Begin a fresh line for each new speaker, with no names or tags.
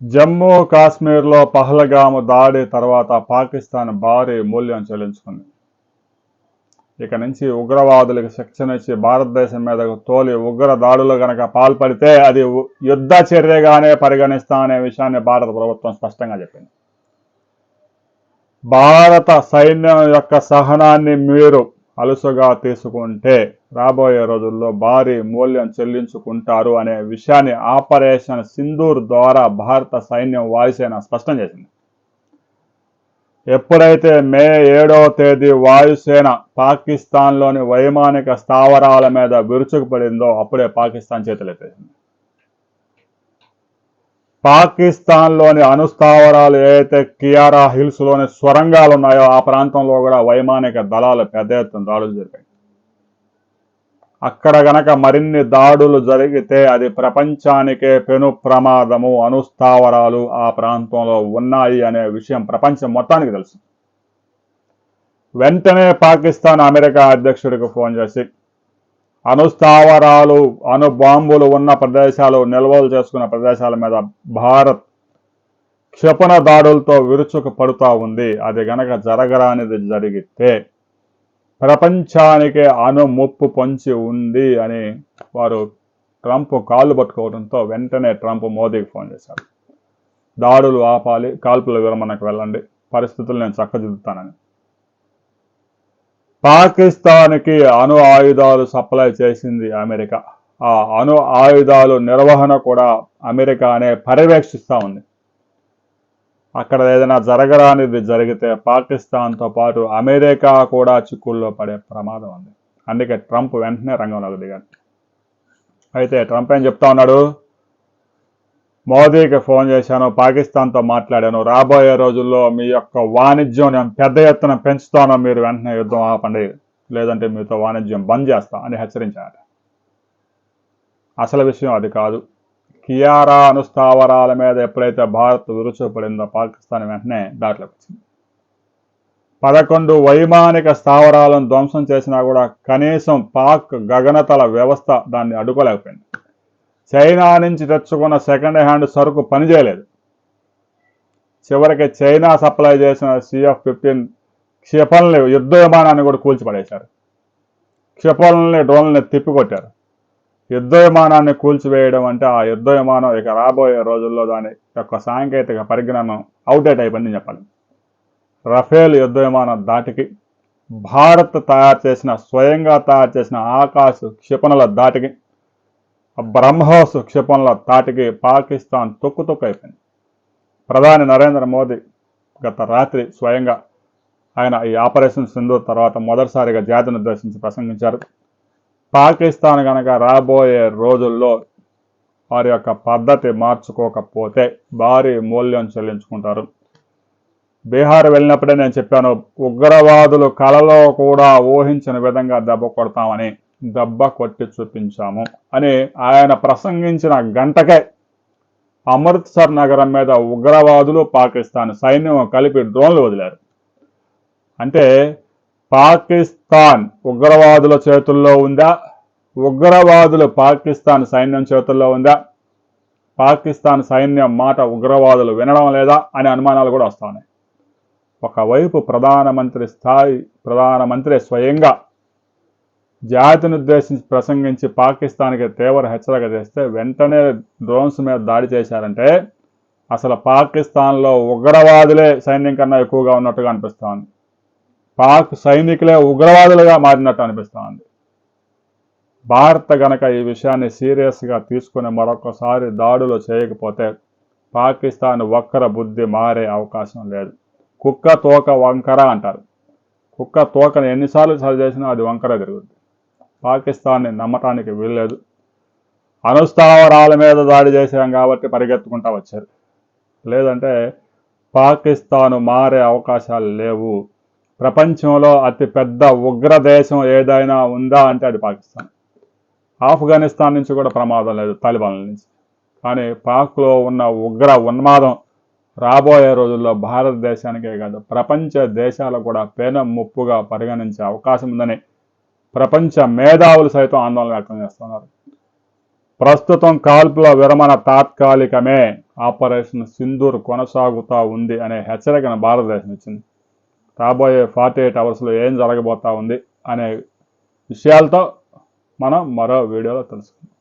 జమ్మూ కాశ్మీర్లో పహల్గాము దాడి తర్వాత పాకిస్తాన్ భారీ మూల్యం చెల్లించుకుంది. ఇక నుంచి ఉగ్రవాదులకు శిక్షణ ఇచ్చి భారతదేశం మీద తోలి ఉగ్ర దాడులు గనక పాల్పడితే అది యుద్ధ చర్యగానే పరిగణిస్తా అనే విషయాన్ని భారత ప్రభుత్వం స్పష్టంగా చెప్పింది. భారత సైన్యం యొక్క సహనాన్ని మీరు అలుసుగా తీసుకుంటే రాబోయే రోజుల్లో భారీ మూల్యం చెల్లించుకుంటారు అనే విషయాన్ని ఆపరేషన్ సింధూర్ ద్వారా భారత సైన్యం వాయుసేన స్పష్టం చేసింది. ఎప్పుడైతే మే ఏడవ తేదీ వాయుసేన పాకిస్తాన్లోని వైమానిక స్థావరాల మీద విరుచుకుపడిందో అప్పుడే పాకిస్తాన్ చేతులెత్తేసింది పాకిస్తాన్లోని అణుస్థావరాలు ఏవైతే కియారా హిల్స్లోని స్వరంగాలు ఉన్నాయో ఆ ప్రాంతంలో కూడా వైమానిక దళాలు పెద్ద ఎత్తున దాడులు జరిపాయి. అక్కడ గనక మరిన్ని దాడులు జరిగితే అది ప్రపంచానికే పెను ప్రమాదము అనుస్థావరాలు ఆ ప్రాంతంలో ఉన్నాయి అనే విషయం ప్రపంచం మొత్తానికి తెలుసు. వెంటనే పాకిస్తాన్ అమెరికా అధ్యక్షుడికి ఫోన్ చేసి అనుస్థావరాలు అను బాంబులు ఉన్న ప్రదేశాలు నిల్వలు చేసుకున్న ప్రదేశాల మీద భారత్ క్షిపణ దాడులతో విరుచుకు పడుతూ ఉంది. అది గనక జరగరానిది జరిగితే ప్రపంచానికి అణు ముప్పు పొంచి ఉంది అని వారు ట్రంప్ కాళ్ళు పట్టుకోవడంతో వెంటనే ట్రంప్ మోదీకి ఫోన్ చేశారు. దాడులు ఆపాలి కాల్పుల విరమణకు వెళ్ళండి. పరిస్థితులు నేను చక్కదిద్దుతానని. పాకిస్తాన్కి అణు ఆయుధాలు సప్లై చేసింది అమెరికా. ఆ అణు ఆయుధాలు నిర్వహణ కూడా అమెరికానే పర్యవేక్షిస్తూ ఉంది. అక్కడ ఏదైనా జరగరానిది జరిగితే పాకిస్తాన్తో పాటు అమెరికా కూడా చిక్కుల్లో పడే ప్రమాదం ఉంది. అందుకే ట్రంప్ వెంటనే రంగంలోకి దిగాడు. అయితే ట్రంప్ ఏం చెప్తా ఉన్నాడు? మోదీకి ఫోన్ చేశాను పాకిస్తాన్తో మాట్లాడాను. రాబోయే రోజుల్లో మీ యొక్క వాణిజ్యం నేను పెద్ద ఎత్తున పెంచుతాను మీరు వెంటనే యుద్ధం ఆపండి. లేదంటే మీతో వాణిజ్యం బంద్ చేస్తా అని హెచ్చరించాడు. అసలు విషయం అది కాదు. కియారా అనుస్థావరాల మీద ఎప్పుడైతే భారత్ విరుచుపడిందో పాకిస్తాన్ వెంటనే దాటిలో వచ్చింది పదకొండు వైమానిక స్థావరాలను ధ్వంసం చేసినా కూడా కనీసం పాక్ గగనతల వ్యవస్థ దాన్ని అడ్డుకోలేకపోయింది. చైనా నుంచి తెచ్చుకున్న సెకండ్ హ్యాండ్ సరుకు పనిచేయలేదు. చివరికి చైనా సప్లై చేసిన సిఎఫ్ ఫిఫ్టీన్ క్షిపణులు యుద్ధ విమానాన్ని కూడా కూల్చిపడేశారు. క్షిపణుల్ని డ్రోన్లని తిప్పికొట్టారు. యుద్ధ విమానాన్ని కూల్చివేయడం అంటే ఆ యుద్ధ విమానం ఇక రాబోయే రోజుల్లో దాని యొక్క సాంకేతిక పరిజ్ఞానం అవుట్డేట్ అయిపోయింది చెప్పాలి. రఫేల్ యుద్ధ విమానం దాటికి భారత్ తయారు చేసిన స్వయంగా తయారు చేసిన ఆకాశ్ క్షిపణుల దాటికి బ్రహ్మోస్ క్షిపణుల దాటికి పాకిస్తాన్ తొక్కు తొక్కు అయిపోయింది. ప్రధాని నరేంద్ర మోదీ గత రాత్రి స్వయంగా ఆయన ఈ ఆపరేషన్ సింధు తర్వాత మొదటిసారిగా జాతిని ఉద్దేశించి ప్రసంగించారు. పాకిస్తాన్ కనుక రాబోయే రోజుల్లో వారి యొక్క పద్ధతి మార్చుకోకపోతే భారీ మూల్యం చెల్లించుకుంటారు. బీహార్ వెళ్ళినప్పుడే నేను చెప్పాను ఉగ్రవాదులు కలలో కూడా ఊహించిన విధంగా దెబ్బ కొడతామని దెబ్బ కొట్టి చూపించాము అని ఆయన ప్రసంగించిన గంటకే అమృత్సర్ నగరం మీద ఉగ్రవాదులు పాకిస్తాన్ సైన్యం కలిపి డ్రోన్లు వదిలారు. అంటే పాకిస్తాన్ ఉగ్రవాదుల చేతుల్లో ఉందా? ఉగ్రవాదులు పాకిస్తాన్ సైన్యం చేతుల్లో ఉందా? పాకిస్తాన్ సైన్యం మాట ఉగ్రవాదులు వినడం లేదా అనే అనుమానాలు కూడా వస్తున్నాయి ఒకవైపు ప్రధానమంత్రి స్థాయి ప్రధానమంత్రి స్వయంగా జాతిని ఉద్దేశించి ప్రసంగించి పాకిస్తాన్కి తీవ్ర హెచ్చరిక చేస్తే వెంటనే డ్రోన్స్ మీద దాడి చేశారంటే అసలు పాకిస్తాన్లో ఉగ్రవాదులే సైన్యం కన్నా ఎక్కువగా ఉన్నట్టుగా అనిపిస్తోంది. పాక్ సైనికులే ఉగ్రవాదులుగా మారినట్టు అనిపిస్తోంది. భారత్ గనక ఈ విషయాన్ని సీరియస్గా తీసుకుని మరొకసారి దాడులు చేయకపోతే పాకిస్తాన్ వక్ర బుద్ధి మారే అవకాశం లేదు. కుక్క తోక వంకర అంటారు. కుక్క తోకను ఎన్నిసార్లు సరి చేసినా అది వంకర తిరుగుద్ది. పాకిస్తాన్ని నమ్మటానికి వీల్లేదు. అనుస్థావరాల మీద దాడి చేశాం కాబట్టి పరిగెత్తుకుంటా వచ్చారు. లేదంటే పాకిస్తాను మారే అవకాశాలు లేవు. ప్రపంచంలో అతి పెద్ద ఉగ్ర దేశం ఏదైనా ఉందా అంటే అది పాకిస్తాన్. ఆఫ్ఘనిస్తాన్ నుంచి కూడా ప్రమాదం లేదు తాలిబాన్ల నుంచి. కానీ పాక్లో ఉన్న ఉగ్ర ఉన్మాదం రాబోయే రోజుల్లో భారతదేశానికే కాదు ప్రపంచ దేశాలకు కూడా పేన ముప్పుగా పరిగణించే అవకాశం ఉందని ప్రపంచ మేధావులు సైతం ఆందోళన వ్యక్తం చేస్తున్నారు. ప్రస్తుతం కాల్పుల విరమణ తాత్కాలికమే ఆపరేషన్ సింధూర్ కొనసాగుతూ ఉంది అనే హెచ్చరికను భారతదేశం ఇచ్చింది. రాబోయే ఫార్టీ ఎయిట్ అవర్స్లో ఏం జరగబోతా ఉంది అనే విషయాలతో మనం మరో వీడియోలో తెలుసుకుందాం